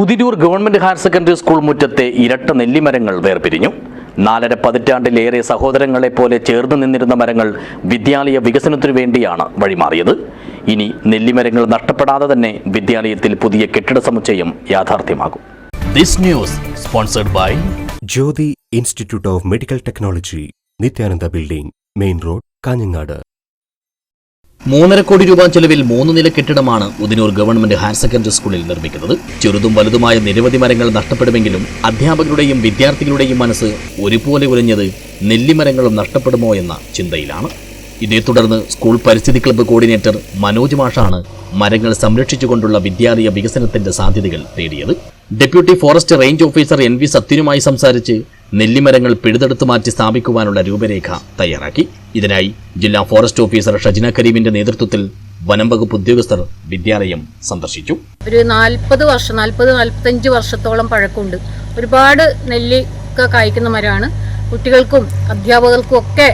Udinur government higher secondary school മുറ്റത്തെ ഇരട്ട നെല്ലിമരങ്ങൾ വേർപിരിഞ്ഞു. നാലര പതിറ്റാണ്ടിലേറെ സഹോദരങ്ങളെ പോലെ ചേർന്ന് നിന്നിരുന്ന മരങ്ങൾ വിദ്യാലയ വികസനത്തിനു വേണ്ടിയാണ് വഴിമാറിയത്. ഇനി നെല്ലിമരങ്ങൾ നഷ്ടപ്പെടാതെ തന്നെ വിദ്യാലയത്തിൽ പുതിയ കെട്ടിട സമുച്ചയം യാഥാർത്ഥ്യമാകും. This news sponsored by Jyothi institute of medical technology Nithyananda building main road Kanhangad. മൂന്നര കോടി രൂപ ചെലവിൽ മൂന്ന് നില കെട്ടിടമാണ് ഉദിനൂർ ഗവൺമെന്റ് ഹയർ സെക്കൻഡറി സ്കൂളിൽ നിർമ്മിക്കുന്നത്. ചെറുതും വലുതുമായ നിരവധി മരങ്ങൾ നഷ്ടപ്പെടുമെങ്കിലും അധ്യാപകരുടെയും വിദ്യാർത്ഥികളുടെയും മനസ്സ് ഒരുപോലെ ഉലഞ്ഞത് നെല്ലിമരങ്ങളും നഷ്ടപ്പെടുമോ എന്ന ചിന്തയിലാണ്. ഇതേ തുടർന്ന് സ്കൂൾ പരിസ്ഥിതി ക്ലബ്ബ് കോർഡിനേറ്റർ മനോജ് മാഷാണ് മരങ്ങൾ സംരക്ഷിച്ചുകൊണ്ടുള്ള വിദ്യാലയ വികസനത്തിന്റെ സാധ്യതകൾ തേടിയത്. Deputy forest range officer N V സത്യനുമായി സംസാരിച്ച് നെല്ലിമരങ്ങൾ പിഴുതെടുത്തു മാറ്റി സ്ഥാപിക്കുവാനുള്ള രൂപരേഖ തയ്യാറാക്കി. ഇതിനായി ജില്ലാ ഫോറസ്റ്റ് ഓഫീസർ ഷജിന കരീമിന്റെ നേതൃത്വത്തിൽ വനം വകുപ്പ് ഉദ്യോഗസ്ഥർ വിദ്യാലയം സന്ദർശിച്ചു. ഒരു നാൽപ്പത് വർഷം നാൽപ്പത് നാൽപ്പത്തഞ്ച് വർഷത്തോളം പഴക്കമുണ്ട്. ഒരുപാട് നെല്ലിക്ക കായ്ക്കുന്ന മരമാണ്. കുട്ടികൾക്കും അധ്യാപകർക്കും ഒക്കെ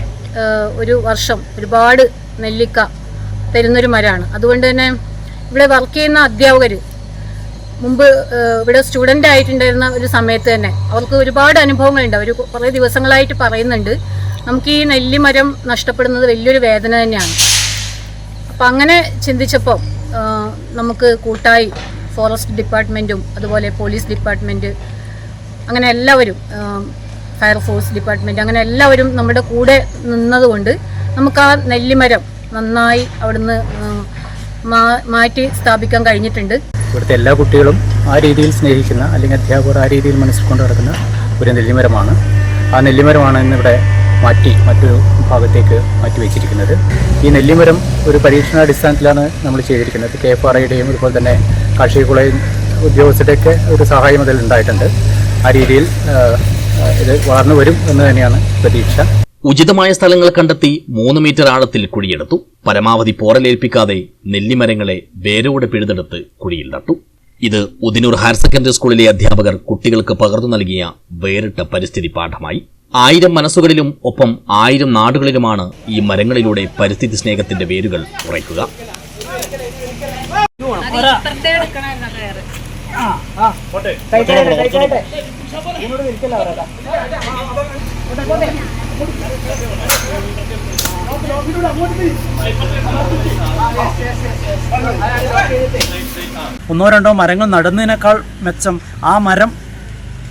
ഒരു വർഷം ഒരുപാട് നെല്ലിക്ക തരുന്നൊരു മരമാണ്. അതുകൊണ്ട് തന്നെ ഇവിടെ വർക്ക് ചെയ്യുന്ന അധ്യാപകർ മുമ്പ് ഇവിടെ സ്റ്റുഡന്റ് ആയിട്ടുണ്ടായിരുന്ന ഒരു സമയത്ത് തന്നെ അവർക്ക് ഒരുപാട് അനുഭവങ്ങളുണ്ട്. അവർ കുറേ ദിവസങ്ങളായിട്ട് പറയുന്നുണ്ട്. നമുക്ക് ഈ നെല്ലിമരം നഷ്ടപ്പെടുന്നത് വലിയൊരു വേദന തന്നെയാണ്. അപ്പം അങ്ങനെ ചിന്തിച്ചപ്പോൾ നമുക്ക് കൂട്ടായി ഫോറസ്റ്റ് ഡിപ്പാർട്ട്മെന്റും അതുപോലെ പോലീസ് ഡിപ്പാർട്ട്മെന്റ് അങ്ങനെ എല്ലാവരും ഫയർ ഫയർഫോഴ്സ് ഡിപ്പാർട്ട്മെന്റ് അങ്ങനെ എല്ലാവരും നമ്മുടെ കൂടെ നിന്നതുകൊണ്ട് നമുക്ക് ആ നെല്ലിമരം നന്നായി അവിടുന്ന് മാറ്റി സ്ഥാപിക്കാൻ കഴിഞ്ഞിട്ടുണ്ട്. ഇവിടുത്തെ എല്ലാ കുട്ടികളും ആ രീതിയിൽ സ്നേഹിക്കുന്ന അല്ലെങ്കിൽ അധ്യാപകർ ആ രീതിയിൽ മനസ്സിൽ കൊണ്ട് നടക്കുന്ന ഒരു നെല്ലിമരമാണ്. ആ നെല്ലിമരമാണ് ഇന്നിവിടെ മാറ്റി മറ്റൊരു ഭാഗത്തേക്ക് മാറ്റി വെച്ചിരിക്കുന്നത്. ഈ നെല്ലിമരം ഒരു പരീക്ഷണാടിസ്ഥാനത്തിലാണ് നമ്മൾ ചെയ്തിരിക്കുന്നത്. കെ എഫ് ആർ ഐയുടെയും അതുപോലെ തന്നെ കാർഷിക കോളേജ് ഉദ്യോഗസ്ഥരുടെയൊക്കെ ഒരു സഹായം അതിൽ ഉണ്ടായിട്ടുണ്ട് ആ രീതിയിൽ ഇത് വളർന്നു വരും എന്ന് തന്നെയാണ് പ്രതീക്ഷ. ഉചിതമായ സ്ഥലങ്ങൾ കണ്ടെത്തി മൂന്ന് മീറ്റർ ആഴത്തിൽ കുഴിയെടുത്തു പരമാവധി പോറലേൽപ്പിക്കാതെ നെല്ലിമരങ്ങളെ വേരോടെ പിഴുതെടുത്ത് കുഴിയിൽ നട്ടു ഇത് ഉദിനൂർ ഹയർ സെക്കൻഡറി സ്കൂളിലെ അധ്യാപകർ കുട്ടികൾക്ക് പകർന്നു നൽകിയ വേറിട്ട പരിസ്ഥിതി പാഠമായി ആയിരം മനസ്സുകളിലും ഒപ്പം ആയിരം നാടുകളിലുമാണ് ഈ മരങ്ങളിലൂടെ പരിസ്ഥിതി സ്നേഹത്തിന്റെ വേരുകൾ ഉറയ്ക്കുക ഒന്നോ രണ്ടോ മരങ്ങൾ നടുന്നതിനേക്കാൾ മെച്ചം ആ മരം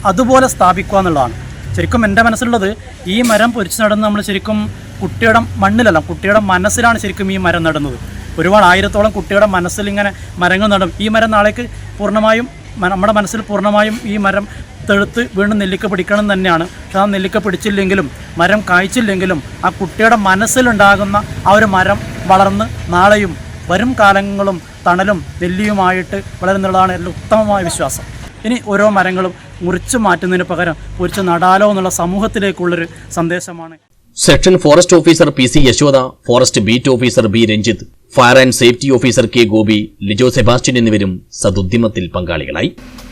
അതുപോലെ സ്ഥാപിക്കുക എന്നുള്ളതാണ്. ശരിക്കും എന്റെ മനസ്സിലുള്ളത് ഈ മരം പൊരിച്ചു നടന്ന് നമ്മൾ ശരിക്കും കുട്ടിയുടെ മണ്ണിലല്ല കുട്ടിയുടെ മനസ്സിലാണ് ശരിക്കും ഈ മരം നടുന്നത്. ഒരുപാട് ആയിരത്തോളം കുട്ടിയുടെ മനസ്സിൽ ഇങ്ങനെ മരങ്ങൾ നടും. ഈ മരം നാളേക്ക് പൂർണമായും നമ്മുടെ മനസ്സിൽ പൂർണമായും ഈ മരം തെഴുത്ത് വീണ്ടും നെല്ലിക്ക പിടിക്കണം തന്നെയാണ്. പക്ഷെ ആ നെല്ലിക്ക പിടിച്ചില്ലെങ്കിലും മരം കായ്ച്ചില്ലെങ്കിലും ആ കുട്ടിയുടെ മനസ്സിലുണ്ടാകുന്ന ആ ഒരു മരം വളർന്ന് നാളെയും വരും കാലങ്ങളും തണലും നെല്ലിയുമായിട്ട് വളരുന്നുള്ളതാണ് എന്റെ ഉത്തമമായ വിശ്വാസം. ഇനി ഓരോ മരങ്ങളും മുറിച്ചു മാറ്റുന്നതിന് പകരം മുറിച്ച് നടാലോ എന്നുള്ള സമൂഹത്തിലേക്കുള്ളൊരു സന്ദേശമാണ്. Section forest officer P C Yashoda forest beat officer B Ranjith. Fire and safety officer K Gopi Lijo Sebastian എന്നിവരും സതുദ്യമത്തിൽ പങ്കാളികളായി.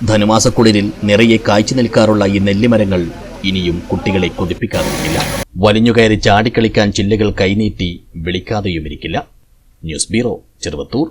ധനുമാസക്കുളിരിൽ നിറയെ കായ്ച്ചു നിൽക്കാറുള്ള ഈ നെല്ലിമരങ്ങൾ ഇനിയും കുട്ടികളെ കൊതിപ്പിക്കാറുമില്ല. വലിഞ്ഞുകയറി ചാടിക്കളിക്കാൻ ചില്ലകൾ കൈനീട്ടി വിളിക്കാതെയുമിരിക്കില്ല. News bureau Cheruvathur.